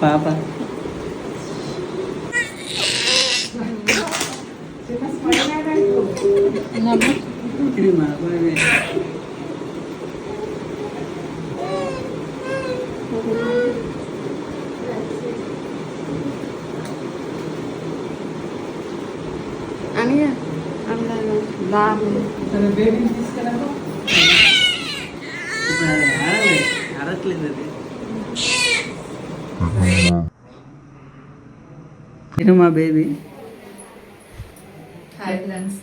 Papa. Aninha, a minha lá. Você? అది. మా baby. Hi friends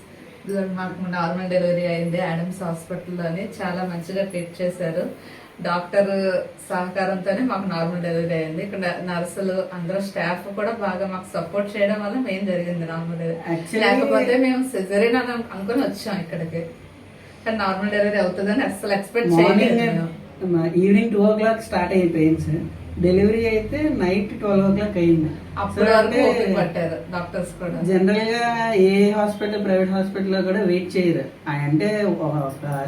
మాకు నార్మల్ డెలివరీ అయింది యాడమ్స్ హాస్పిటల్లోని. చాలా మంచిగా ట్రీట్ చేశారు. డాక్టర్ సహకారంతోనే మాకు నార్మల్ డెలివరీ అయింది. ఇక్కడ నర్సులు అందరూ స్టాఫ్ కూడా బాగా మాకు సపోర్ట్ చేయడం వల్ల మెయిన్ జరిగింది నార్మల్ డెలివరీ. లేకపోతే మేము సిజరీన్ అని అనుకుని వచ్చాం ఇక్కడికి. కానీ నార్మల్ డెలివరీ అవుతుందని అసలు ఎక్స్పెక్ట్ చేయలేదు మేము. Evening two o'clock start అయ్యి పెయిన్స్ డెలివరీ అయితే నైట్ ట్వెల్వ్ ఓ క్లాక్ అయింది. జనరల్గా ఏ హాస్పిటల్ ప్రైవేట్ హాస్పిటల్లో కూడా వెయిట్ చేయరు. అంటే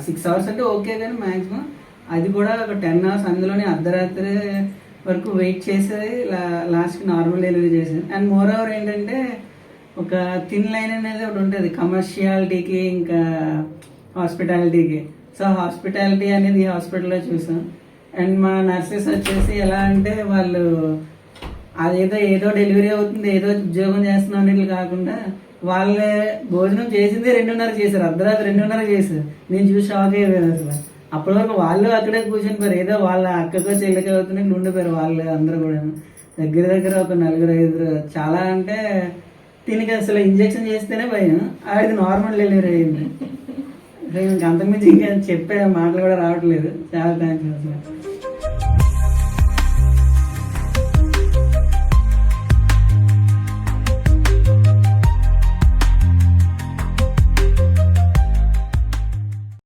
సిక్స్ అవర్స్ అంటే ఓకే కానీ మాక్సిమం అది కూడా ఒక టెన్ అవర్స్ అందులోనే అర్ధరాత్రి వరకు వెయిట్ చేసేది లాస్ట్ నార్మల్ డెలివరీ చేసేది. అండ్ మోర్ ఓవర్ ఏంటంటే ఒక థిన్ లైన్ అనేది ఒకటి ఉంటుంది కమర్షియాలిటీకి ఇంకా హాస్పిటాలిటీకి. సో హాస్పిటాలిటీ అనేది ఈ హాస్పిటల్లో చూసాం. అండ్ మా నర్సెస్ వచ్చేసి ఎలా అంటే వాళ్ళు అదేదో ఏదో డెలివరీ అవుతుంది ఏదో ఉద్యోగం చేస్తున్నాం అనేది కాకుండా వాళ్ళే భోజనం చేసింది రెండున్నర చేశారు. అర్ధరాత్రి రెండున్నర చేశారు. నేను చూసి షాక్ అయిపోయాను అసలు. అప్పటి వరకు వాళ్ళు అక్కడే కూర్చునిపోయారు ఏదో వాళ్ళ అక్కకో చెల్లికి అవుతున్నట్లు ఉండిపోయారు వాళ్ళు అందరూ కూడా దగ్గర దగ్గర ఒక నలుగురు ఐదుగురు చాలా అంటే దీనికి అసలు ఇంజెక్షన్ చేస్తేనే భయం. అది నార్మల్ డెలివరీ అయింది. అంటే ఇంకా అంతకుమించి ఇంకా చెప్పే మాటలు కూడా రావట్లేదు. చాలా థ్యాంక్స్ అసలు.